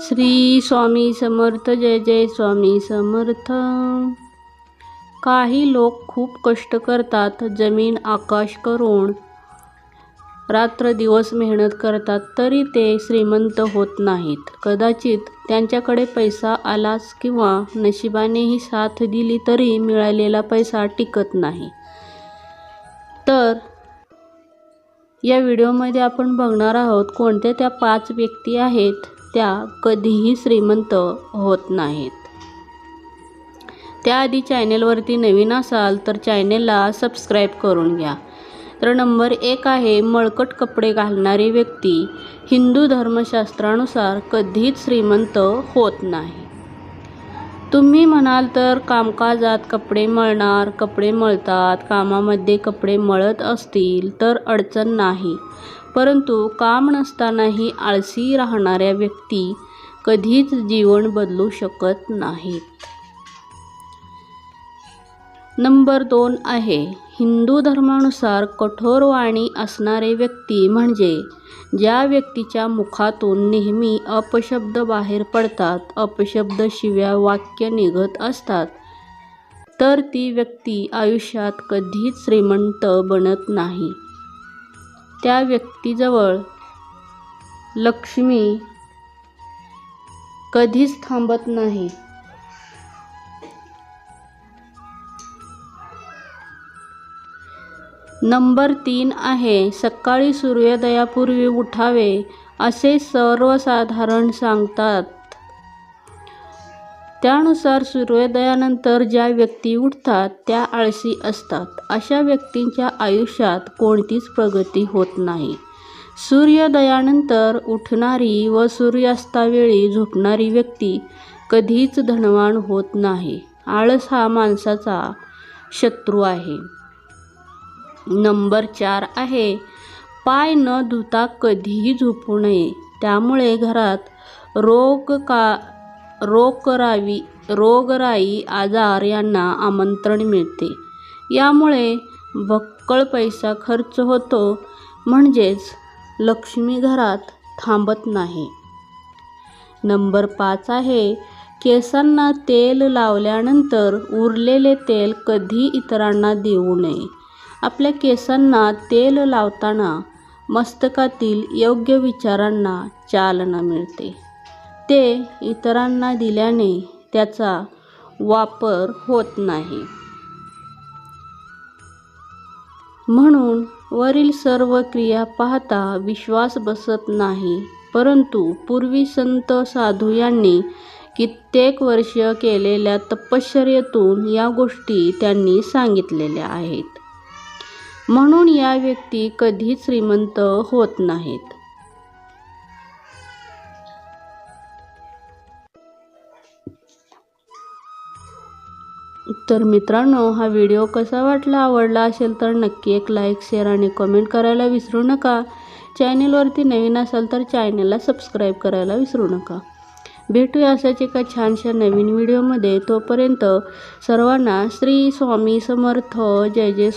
श्री स्वामी समर्थ जय जय स्वामी समर्थ. काही लोक खूप कष्ट करतात जमीन आकाश करून. रात्र दिवस मेहनत करतात तरी ते श्रीमंत होत नाहीत. कदाचित त्यांच्याकडे पैसा आलाच किंवा नशिबानेही साथ दिली तरी मिळालेला पैसा टिकत नाही. तर या व्हिडिओमध्ये आपण बघणार आहोत कोणत्या त्या पाच व्यक्ती आहेत. त्या कधीही श्रीमंत होत नाहीत. त्याआधी चॅनेलवरती नवीन असाल तर चॅनेलला सबस्क्राईब करून घ्या. तर नंबर एक आहे मळकट कपडे घालणारी व्यक्ती. हिंदू धर्मशास्त्रानुसार कधीच श्रीमंत होत नाही. तुम्ही म्हणाल तर कामकाजात कपडे मळणार कपडे मळतात कामामध्ये कपडे मळत असतील तर अडचण नाही. परंतु काम नसतानाही आळसी राहणाऱ्या व्यक्ती कधीच जीवन बदलू शकत नाहीत. नंबर दोन आहे हिंदू धर्मानुसार कठोर वाणी असणारे व्यक्ती म्हणजे ज्या व्यक्तीच्या मुखातून नेहमी अपशब्द बाहेर पडतात अपशब्द शिव्या वाक्य निघत असतात तर ती व्यक्ती आयुष्यात कधीच श्रीमंत बनत नाही. त्या व्यक्तीजवळ लक्ष्मी कधीच थांबत नाही. नंबर तीन आहे सकाळी सूर्योदयापूर्वी उठावे असे सर्वसाधारण सांगतात. त्यानुसार सूर्योदयानंतर ज्या व्यक्ती उठतात त्या आळशी असतात. अशा व्यक्तींच्या आयुष्यात कोणतीच प्रगती होत नाही. सूर्योदयानंतर उठणारी व सूर्यास्तावेळी झोपणारी व्यक्ती कधीच धनवान होत नाही. आळस हा माणसाचा शत्रू आहे. नंबर चार आहे पाय न धुता कधीही झोपू नये. त्यामुळे घरात रोग का रोगरावी रोगराई आजार यांना आमंत्रण मिळते. यामुळे भक्कळ पैसा खर्च होतो म्हणजेच लक्ष्मी घरात थांबत नाही. नंबर पाच आहे केसांना तेल लावल्यानंतर उरलेले तेल कधी इतरांना देऊ नये. आपल्या केसांना तेल लावताना मस्तकातील योग्य विचारांना चालना मिळते. ते इतरांना दिल्याने त्याचा वापर होत नाही. म्हणून वरील सर्व क्रिया पाहता विश्वास बसत नाही. परंतु पूर्वी संत साधू यांनी कित्येक वर्ष केलेल्या तपश्चर्येतून या गोष्टी त्यांनी सांगितलेल्या आहेत. म्हणून या व्यक्ती कधीच श्रीमंत होत नाहीत. तर मित्रांनो हा व्हिडिओ कसा वाटला आवडला असेल तर नक्की एक लाईक शेअर आणि कमेंट करायला विसरू नका. चॅनेलवरती नवीन असाल तर चॅनेलला सबस्क्राईब करायला विसरू नका. भेटूया अशाच एका छानशा नवीन व्हिडिओमध्ये तोपर्यंत सर्वांना श्री स्वामी समर्थ. जय जय